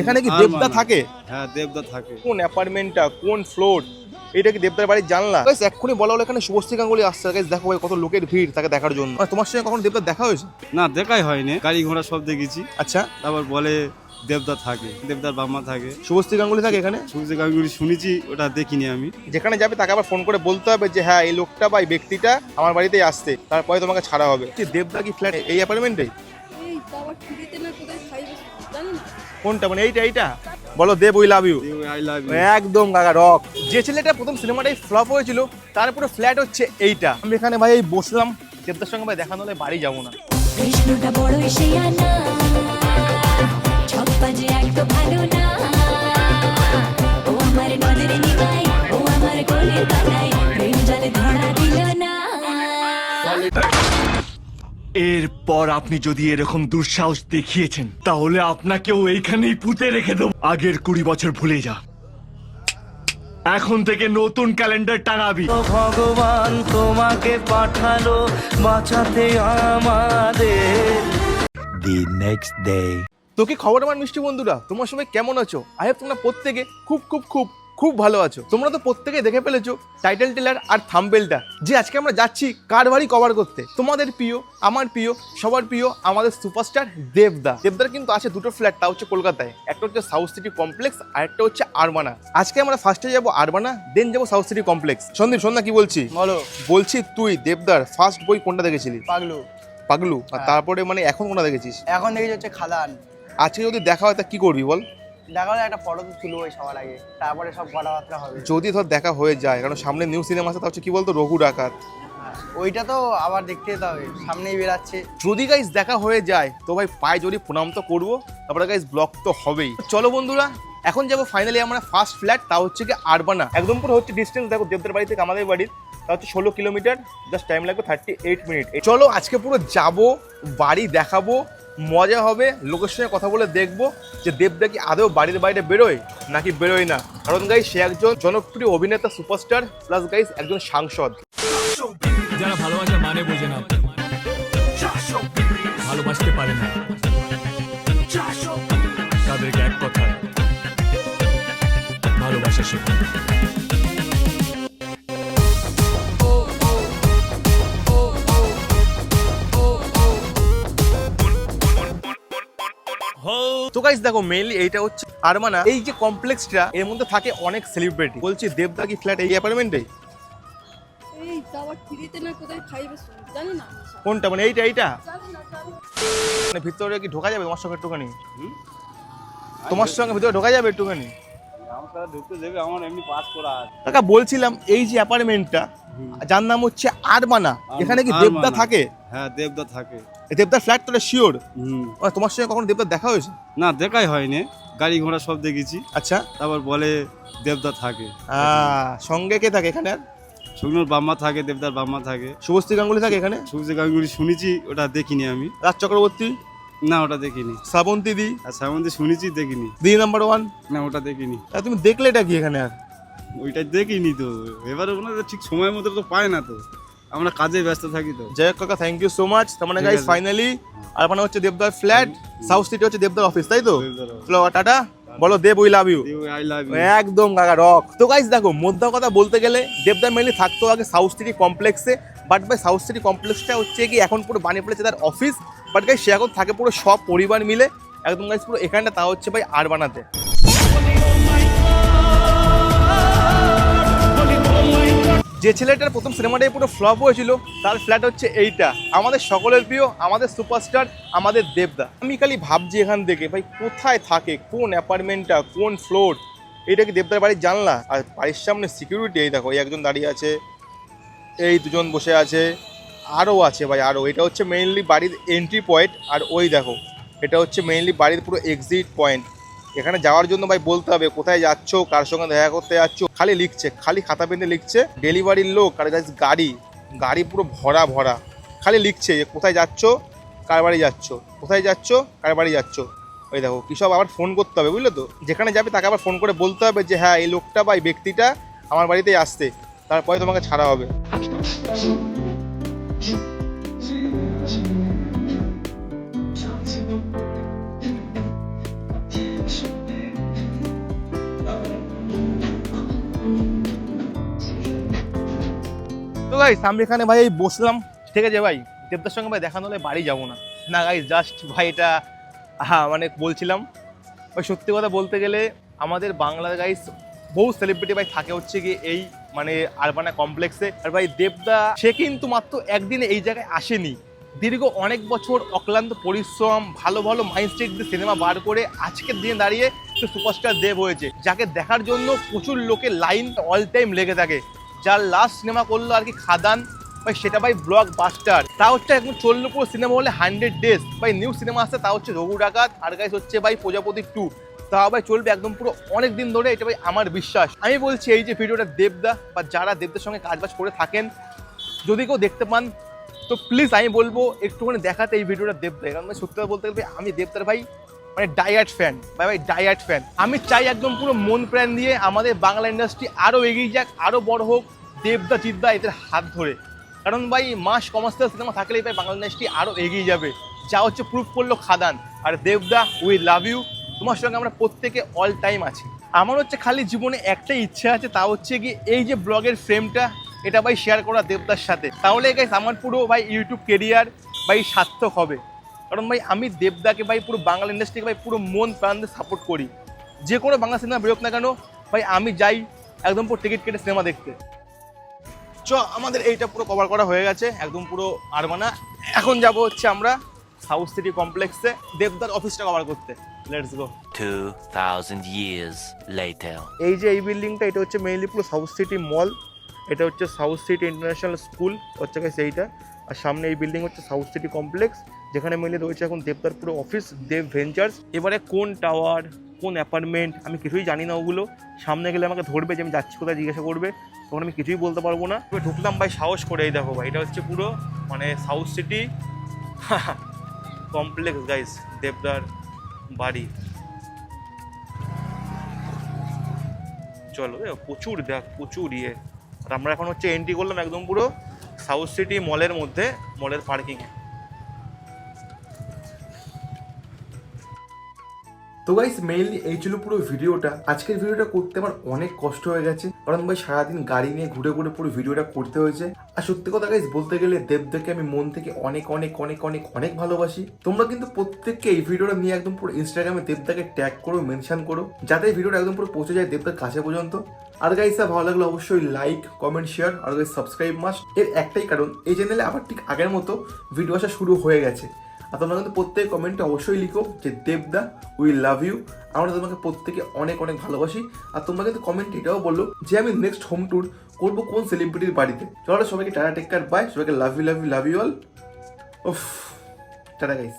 এখানে কি দেবদা থাকে? হ্যাঁ দেবদা থাকে। কোন অ্যাপার্টমেন্টটা কোন ফ্লোর? এটা কি দেবদার বাড়ির জানলা? গাইস এক্ষুনি বলা হলো এখানে শুভশ্রী গাঙ্গুলি আসছে। গাইস দেখো ভাই কত লোকের ভিড় তাকে দেখার জন্য। আর তোমার সঙ্গে কখন দেবদার দেখা হয়েছে? না দেখাই হয়নি। গাড়ি ঘোড়া সব দেখেছি। আচ্ছা। তারপর বলে দেবদা থাকে দেবদার বাম্মা থাকে। শুভশ্রী গাঙ্গুলি থাকে এখানে? সূর্য গাঙ্গুলি শুনেছি ওটা দেখিনি আমি। যেখানে যাবে তাকে আবার ফোন করে বলতে হবে যে হ্যাঁ এই লোকটা বা এই ব্যক্তিটা আমার বাড়িতেই আসতে তারপরে তোমাকে ছাড়া হবে। কি দেবদা কি ফ্ল্যাট এই অ্যাপার্টমেন্টে? কোনটা? মানে এইটা এইটা? বলো Dev we love you I love একদম কাকা রক যে ছেলেটা প্রথম সিনেমাটাই ফ্লপ হয়েছিল তার পুরো ফ্ল্যাট হচ্ছে এইটা। আমি এখানে ভাই এই বসলাম দেবদার সঙ্গে ভাই দেখা হলে বাড়ি যাব না। কৃষ্ণটা বড় ভালো না। এরপর আপনি যদি এরকম দুঃসাহস দেখিয়েছেন তাহলে আপনাকেও এইখানেই পুঁতে রেখে দেব। আগের কুড়ি বছর ভুলে যা। এখন থেকে নতুন ক্যালেন্ডার টাঙাবি। ভগবান তোমাকে পাঠালো বাঁচাতে আমাদের। দি নেক্সট ডে তো কি খবর আমার মিষ্টি বন্ধুরা তোমার সবাই কেমন আছো? আই হোপ তোমরা প্রত্যেকে খুব খুব খুব খুব ভালো আছো। তোমরা তো প্রত্যেকে দেখে ফেলেছো টাইটেল টেলার আর থাম্বেলটা যে আজকে আমরা যাচ্ছি কার বাড়ি কভার করতে। তোমাদের প্রিয় আমার প্রিয় সবার প্রিয় আমাদের সুপারস্টার দেবদা। দেবদার কিন্তু আছে দুটো ফ্ল্যাট তা হচ্ছে কলকাতায়। একটা হচ্ছে সাউথ সিটি কমপ্লেক্স আর একটা হচ্ছে আরবানা আজকে আমরা ফার্স্টে যাব আরবানা দেন যাব সাউথ সিটি কমপ্লেক্স সন্দীপ সন্ধ্যা কি বলছি? বলো। বলছি তুই দেবদার ফার্স্ট বই কোনটা দেখেছিলি পাগলু। পাগলু? আর হ্যাঁ। তারপরে মানে এখন কোনটা দেখেছিস? এখন দেখি হচ্ছে খাদান আজকে যদি দেখা হয় তা কি করবি বল? দেখা হলে একটা ফটো তো তুলবো সবার আগে। তারপরে সব কথাবার্তা হবে। যদি ধর দেখা হয়ে যায় কারণ সামনে নিউ সিনেমা আছে তা হচ্ছে কি বলতো রঘু ডাকাত। হ্যাঁ, ওইটা তো আবার দেখতে যেতে হবে সামনেই বেরাচ্ছে। যদি গাইজ দেখা হয়ে যায় তো ভাই পায়ে যদি প্রণাম তো করব তারপরে গাইজ ব্লক তো হবেই। চলো বন্ধুরা এখন যাব ফাইনালি আমরা ফার্স্ট ফ্ল্যাট তা হচ্ছে কি আরবানা একদম পুরো হচ্ছে ডিস্টেন্স দেখো দেবদার বাড়ি থেকে আমাদের বাড়ির তা হচ্ছে ষোলো কিলোমিটার জাস্ট টাইম লাগবে থার্টি এইট মিনিট চলো আজকে পুরো যাব বাড়ি দেখাবো মজা হবে, লোকের সঙ্গে কথা বলে দেখব যে দেবদা কি আদৌ বাড়ির বাইরে বেরোয় নাকি বেরোয় না। কারণ গাইজ সে একজন জনপ্রিয় অভিনেতা সুপারস্টার প্লাস গাইস একজন সাংসদ। যারা ভালোবাসা মানে বোঝে না। ভালোবাসতে পারে না। এক কথা ভালোবাসা গাইস দেখো মেইনলি এইটা হচ্ছে আরমানা এই যে কমপ্লেক্সটা এর মধ্যে থাকে অনেক সেলিব্রিটি বলছি দেবদা কি ফ্ল্যাট এই অ্যাপার্টমেন্টে এই? তো আবার ফ্রিতে না কোথায় খাইবে জানি না? কোনটা মানে এইটা এইটা। মানে ভিতরে কি ঢোকা যাবে তোমার সঙ্গে একটুখানি? তোমার সঙ্গে ভিতরে ঢোকা যাবে একটুখানি? কাকা বলছিলাম এই যে অ্যাপার্টমেন্টটা যার নাম হচ্ছে আরমানা এখানে কি দেবদা থাকে? হ্যাঁ দেবদা থাকে। দেবদার ফ্ল্যাট তোরা শিওর হুম। তোমার সঙ্গে কখনো দেবদার দেখা হয়েছে? না দেখাই হয়নি। গাড়ি ঘোড়া সব দেখেছি। আচ্ছা। তারপর বলে দেবদা থাকে। সঙ্গে কে থাকে এখানে? আর? শুকনোর বাম্মা থাকে দেবদার বাম্মা থাকে। শুভশ্রী গাঙ্গুলি থাকে এখানে? সূর্য গাঙ্গুলি শুনেছি ওটা দেখিনি আমি। রাজ চক্রবর্তী? না ওটা দেখিনি। শ্রাবন্তী দি? আর সামন্তে শুনেছি দেখিনি। দি নাম্বার ওয়ান না ওটা দেখিনি। তা তুমি দেখলে এটা কি এখানে আর? ওইটা দেখিনি তো। এবার ওনারা ঠিক সময় মতো তো পায় না তো। আমরা কাজে ব্যস্ত থাকি তো। জয় কাকা থ্যাংক ইউ সো মাচ তার মানে গাইস ফাইনালি আর মানে হচ্ছে দেবদার ফ্ল্যাট সাউথ সিটি হচ্ছে দেবদার অফিস তাই তো? চলো টাটা। বলো Dev we love you I love একদম কাকা রক তো গাইস দেখো মোদ্দা কথা বলতে গেলে দেবদার মেনলি থাকতো আগে সাউথ সিটি কমপ্লেক্সে বাট ভাই সাউথ সিটি কমপ্লেক্সটা হচ্ছে কি এখন পুরো বানিয়ে ফেলেছে তার অফিস বাট গাইস সে এখন থাকে পুরো সব পরিবার মিলে। একদম গাইস পুরো এখানটা তা হচ্ছে ভাই আর বানাতে। যে ছেলেটার প্রথম সিনেমাটাই পুরো ফ্লপ হয়েছিল, তার ফ্ল্যাট হচ্ছে এইটা। আমাদের সকলের প্রিয়, আমাদের সুপারস্টার আমাদের দেবদা। আমি খালি ভাবছি এখান থেকে, ভাই, কোথায় থাকে, কোন অ্যাপার্টমেন্টটা কোন ফ্লোর এটা কি দেবদার বাড়ির জানলা? আর বাড়ির সামনে সিকিউরিটি এই দেখো একজন দাঁড়িয়ে আছে, এই দুজন বসে আছে আরও আছে ভাই আরও এটা হচ্ছে মেইনলি বাড়ির এন্ট্রি পয়েন্ট আর ওই দেখো, এটা হচ্ছে মেইনলি বাড়ির পুরো এক্সিট পয়েন্ট এখানে যাওয়ার জন্য ভাই বলতে হবে, কোথায় যাচ্ছ, কার সঙ্গে দেখা করতে যাচ্ছ, খালি লিখছে, খালি খাতা পেনে লিখছে, ডেলিভারির লোক আর গাড়ি গাড়ি পুরো ভরা ভরা, খালি লিখছে যে কোথায় যাচ্ছ, কার বাড়ি যাচ্ছ, কোথায় যাচ্ছ, কার বাড়ি যাচ্ছ। ওই দেখো কী সব আবার ফোন করতে হবে, বুঝলে তো? যেখানে যাবে তাকে আবার ফোন করে বলতে হবে যে হ্যাঁ এই লোকটা বা এই ব্যক্তিটা আমার বাড়িতেই আসতে তারপরে তোমাকে ছাড়া হবে। গাইস আমি এখানে ভাই, এই বসলাম। ঠিক আছে ভাই, দেবদার সঙ্গে ভাই দেখানো হলে বাড়ি যাব না। না গাইস জাস্ট ভাই এটা হ্যাঁ মানে বলছিলাম। ভাই, সত্যি কথা বলতে গেলে আমাদের বাংলার গাইস বহু সেলিব্রিটি ভাই থাকে হচ্ছে কি এই মানে আরবানা কমপ্লেক্সে আর ভাই, দেবদা, সে কিন্তু মাত্র একদিনে এই জায়গায় আসেনি। দীর্ঘ অনেক বছর অক্লান্ত পরিশ্রম, ভালো ভালো মাইন্ডসেট দিয়ে সিনেমা বার করে আজকের দিনে দাঁড়িয়ে সুপারস্টার দেব হয়েছে, যাকে দেখার জন্য প্রচুর লোকের লাইন অল টাইম লেগে থাকে। যার লাস্ট সিনেমা করল আর কি খাদান, ভাই সেটা ভাই ব্লক বাস্টার তা হচ্ছে এখন চলল পুরো সিনেমা হলে হান্ড্রেড ডেজ ভাই নিউ সিনেমা আসছে তা হচ্ছে রঘু ডাকাত, আর গাইস হচ্ছে ভাই প্রজাপতি টু তা ভাই চলবে একদম পুরো অনেক দিন ধরে, এটা ভাই আমার বিশ্বাস। আমি বলছি এই যে ভিডিওটা দেবদা বা যারা দেবদার সঙ্গে কাজবাজ করে থাকেন, যদি কেউ দেখতে পান, তো প্লিজ আমি বলব, একটুখানি দেখাতে এই ভিডিওটা দেবদা কারণ সত্যি কথা বলতে গেলে আমি দেবদার ভাই মানে ডায়াট ফ্যান ভাই ভাই ডায়াট ফ্যান আমি চাই একদম পুরো মন প্রাণ দিয়ে আমাদের বাংলা ইন্ডাস্ট্রি আরও এগিয়ে যাক আরও বড় হোক, দেবদা চিদ্দা এদের হাত ধরে। কারণ ভাই, মাস কমার্শিয়াল সিনেমা থাকলেই ভাই বাংলা ইন্ডাস্ট্রি আরও এগিয়ে যাবে। যা হচ্ছে প্রুফ করল খাদান। আর দেবদা উই লাভ ইউ তোমার সঙ্গে আমরা প্রত্যেকে অল টাইম আছি। আমার হচ্ছে খালি জীবনে একটাই ইচ্ছা আছে, তা হচ্ছে কি এই যে ব্লগের ফ্রেমটা এটা ভাই শেয়ার করা দেবদার সাথে। তাহলে গাইস আমার পুরো ভাই ইউটিউব কেরিয়ার ভাই সার্থক হবে। কারণ ভাই আমি দেবদাকে ভাই পুরো বাংলা ইন্ডাস্ট্রিকে ভাই পুরো মন প্রাণ দিয়ে সাপোর্ট করি। যে কোনো বাংলা সিনেমা বেরোক না কেন ভাই আমি যাই একদম পুরো টিকিট কেটে সিনেমা দেখতে। চ আমাদের এইটা পুরো কভার করা হয়ে গেছে একদম পুরো আরমানা। এখন যাব হচ্ছে আমরা সাউথ সিটি কমপ্লেক্সে দেবদার অফিসটা কভার করতে। লেটস গো 2000 years later এই যে এই বিল্ডিংটা এটা হচ্ছে মেইনলি পুরো সাউথ সিটি মল এটা হচ্ছে সাউথ সিটি ইন্টারন্যাশনাল স্কুল হচ্ছে গেছে এইটা আর সামনে এই বিল্ডিং হচ্ছে সাউথ সিটি কমপ্লেক্স যেখানে মিলে রয়েছে এখন দেবদার পুরো অফিস দেব ভেঞ্চার্স এবারে কোন টাওয়ার কোন অ্যাপার্টমেন্ট আমি কিছুই জানি না ওগুলো। সামনে গেলে আমাকে ধরবে যে আমি যাচ্ছি কোথায়, জিজ্ঞাসা করবে। তখন আমি কিছুই বলতে পারব না। তবে ঢুকলাম ভাই, সাহস করে এই দেখো ভাই, এটা হচ্ছে পুরো মানে সাউথ সিটি কমপ্লেক্স গাইস দেবদার বাড়ি। চলো প্রচুর দেখ, প্রচুর ইয়ে। আর আমরা এখন হচ্ছে এন্ট্রি করলাম একদম পুরো সাউথ সিটি মলের মধ্যে মলের পার্কিংয়ে তো গাইস মেইনলি এই ছিল পুরো ভিডিওটা আজকের ভিডিওটা করতে আমার অনেক কষ্ট হয়ে গেছে। কারণ ভাই, সারাদিন গাড়ি নিয়ে ঘুরে ঘুরে পুরো ভিডিওটা করতে হয়েছে। আর সত্যি কথা গাইস বলতে গেলে দেবদাকে আমি মন থেকে অনেক অনেক অনেক অনেক অনেক ভালোবাসি। তোমরা কিন্তু প্রত্যেককে এই ভিডিওটা নিয়ে একদম পুরো ইনস্টাগ্রামে দেবদাকে ট্যাগ করো মেনশন করো, যাতে ভিডিওটা একদম পুরো পৌঁছে যায় দেবদার কাছে পর্যন্ত। আর গাইস ভালো লাগলে অবশ্যই লাইক কমেন্ট শেয়ার আর গাইস সাবস্ক্রাইব মাস্ট এর একটাই কারণ, এই চ্যানেলে আবার ঠিক আগের মতো ভিডিও আসা শুরু হয়ে গেছে। আর তোমরা কিন্তু প্রত্যেক কমেন্টে অবশ্যই লিখো যে, দেবদা উই লাভ ইউ আমরা তোমাকে প্রত্যেকে অনেক অনেক ভালোবাসি। আর তোমরা কিন্তু কমেন্ট এটাও বলল যে, আমি নেক্সট হোম ট্যুর করব কোন সেলিব্রিটির বাড়িতে? চলো সবাইকে টাটা টেক কেয়ার বাই সবাইকে love you love you love you all উফ, টাটা গাইস